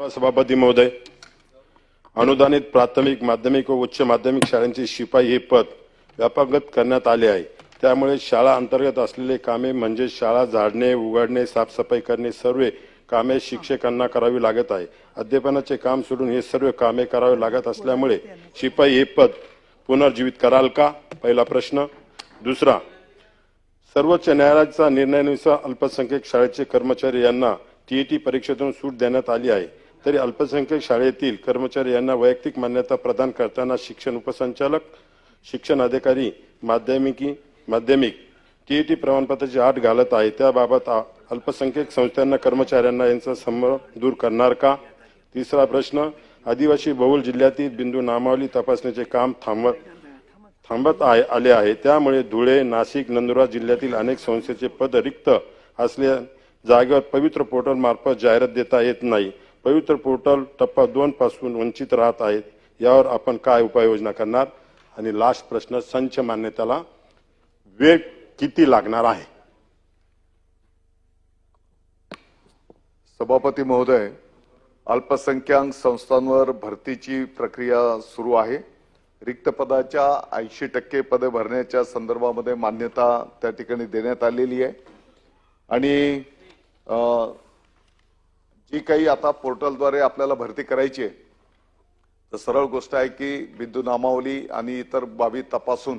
सभापती महोदय अनुदानित प्राथमिक माध्यमिक व उच्च माध्यमिक शाळांचे शिपाई हे पद व्यापकगत करण्यात आले आहे. त्यामुळे शाळा अंतर्गत असलेले कामे म्हणजे शाळा झाडणे उघडणे साफसफाई करणे सर्व कामे शिक्षकांना करावी लागत आहे. अध्यापनाचे काम सोडून हे सर्व कामे करावे लागत असल्यामुळे शिपाई हे पद पुनर्जीवित कराल का? पहिला प्रश्न. दुसरा सर्वोच्च न्यायालयाचा निर्णयानुसार अल्पसंख्याक शाळेचे कर्मचारी यांना टीईटी परीक्षेतून सूट देण्यात आली आहे. तरी अल्पसंख्याक शाळेतील कर्मचारी यांना वैयक्तिक मान्यता प्रदान करताना शिक्षण उपसंचालक शिक्षण अधिकारी माध्यमिकी माध्यमिक टीईटी प्रमाणपत्राची आठ घालत आहे. त्याबाबत अल्पसंख्यक अल्पसंख्याक संस्थांना कर्मचाऱ्यांना यांचा संभ्रम दूर करणार का? तिसरा प्रश्न आदिवासी बहुल जिल्ह्यातील बिंदू नामावली तपासणीचे काम थांबत थांबत आहे आले आहे. त्यामुळे धुळे नाशिक नंदुरबार जिल्ह्यातील अनेक संस्थेचे पद रिक्त असल्या जागेवर पवित्र पोर्टल मार्फत जाहिरात देता येत नाही. पवित्र पोर्टल टप्पा दोन पासून वंचित राहत आहेत यावर आपण काय उपाययोजना करणार? आणि लास्ट प्रश्न संच मान्यतेला वेळ किती लागणार आहे? सभापती महोदय अल्पसंख्याक संस्थांवर भरतीची प्रक्रिया सुरू आहे. रिक्त पदाच्या ऐंशी टक्के पदे भरण्याच्या संदर्भामध्ये मान्यता त्या ठिकाणी देण्यात आलेली आहे. आणि जी काही आता पोर्टलद्वारे आपल्याला भरती करायची आहे तर सरळ गोष्ट आहे की बिंदू नामावली आणि इतर बाबी तपासून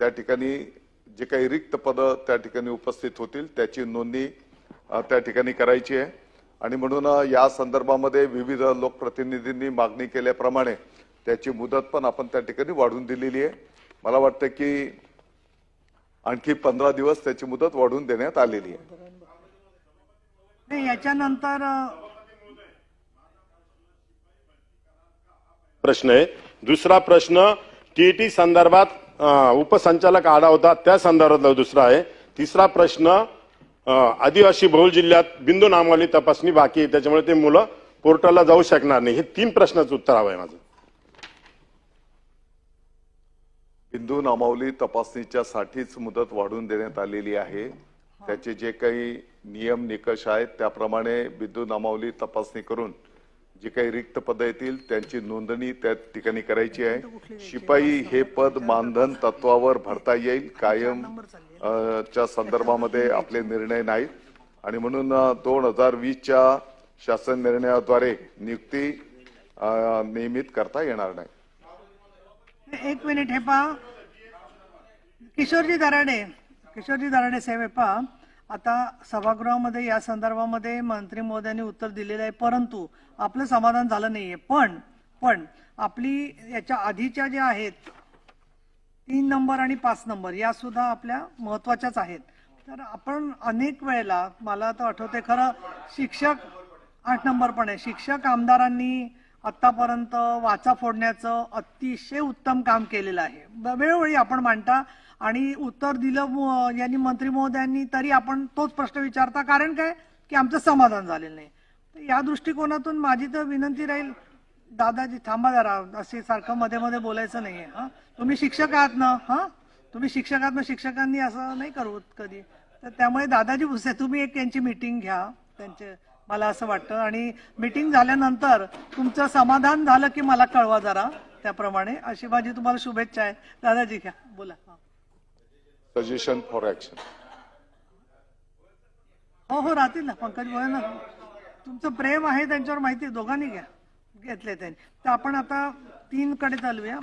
त्या ठिकाणी जे काही रिक्त पदं त्या ठिकाणी उपस्थित होतील त्याची नोंदणी त्या ठिकाणी करायची आहे. आणि म्हणून या संदर्भामध्ये विविध लोकप्रतिनिधींनी मागणी केल्याप्रमाणे त्याची मुदत पण आपण त्या ठिकाणी वाढवून दिलेली आहे. मला वाटतं की आणखी पंधरा दिवस त्याची मुदत वाढवून देण्यात आलेली आहे. नाही याच्यानंतर प्रश्न आहे. दुसरा प्रश्न टीईटी संदर्भात उपसंचालक आढा होता. त्या संदर्भातला दुसरा आहे. तिसरा प्रश्न अ, आदिवासी बहुल जिल्ह्यात बिंदू नामावली तपासणी बाकी आहे. त्याच्यामुळे ते मुलं पोर्टलला जाऊ शकणार नाही. हे तीन प्रश्नाचं उत्तर हवं आहे माझं. बिंदू नामावली तपासणीच्या साठीच मुदत वाढवून देण्यात आलेली आहे. त्याचे जे काही नियम निकष आहेत त्याप्रमाणे विद्युत नामावली तपासणी करून जी काही रिक्त पदं येतील त्यांची नोंदणी त्या ठिकाणी करायची आहे. शिपाई हे पद मानधन तत्वावर भरता येईल कायम च्या संदर्भामध्ये आपले निर्णय नाहीत. आणि म्हणून दोन हजार वीसच्या शासन निर्णयाद्वारे नियुक्ती नियमित करता येणार नाही. एक मिनिट हे पहा. किशोरजी दराडे किशोरजी दराडे साहेब हे पहा. आता सभागृहामध्ये या संदर्भामध्ये मंत्री महोदयांनी उत्तर दिलेलं आहे परंतु आपलं समाधान झालं नाहीये. पण पण आपली याच्या आधीच्या ज्या आहेत तीन नंबर आणि पाच नंबर या सुद्धा आपल्या महत्वाच्याच आहेत. तर आपण अनेक वेळेला मला तर आठवते खरं शिक्षक आठ नंबर पण आहे. शिक्षक आमदारांनी आत्तापर्यंत वाचा फोडण्याचं अतिशय उत्तम काम केलेलं आहे. ब- वेळोवेळी आपण मांडता आणि उत्तर दिलं यांनी मंत्री महोदयांनी तरी आपण तोच प्रश्न विचारता. कारण काय? की आमचं समाधान झालेलं नाही. या दृष्टिकोनातून माझी तर विनंती राहील दादाजी थांबा जरा असे सारखं मध्ये मध्ये बोलायचं नाहीये हा? तुम्ही शिक्षक आहात ना हा? तुम्ही शिक्षक आहात ना शिक्षकांनी असं नाही करू कधी. तर त्यामुळे दादाजी भुसे तुम्ही एक त्यांची मीटिंग घ्या त्यांचे मला असं वाटतं. आणि मीटिंग झाल्यानंतर तुमचं समाधान झालं की मला कळवा जरा. त्याप्रमाणे अशी माझी तुम्हाला शुभेच्छा आहे. दादाजी घ्या. बोला. सजेशन फॉर ऍक्शन हो हो राहतील ना. पंकज बोला ना. तुमचं प्रेम आहे त्यांच्यावर माहिती दोघांनी घ्या. घेतले त्यांनी. तर आपण आता तीन कडे चालूया.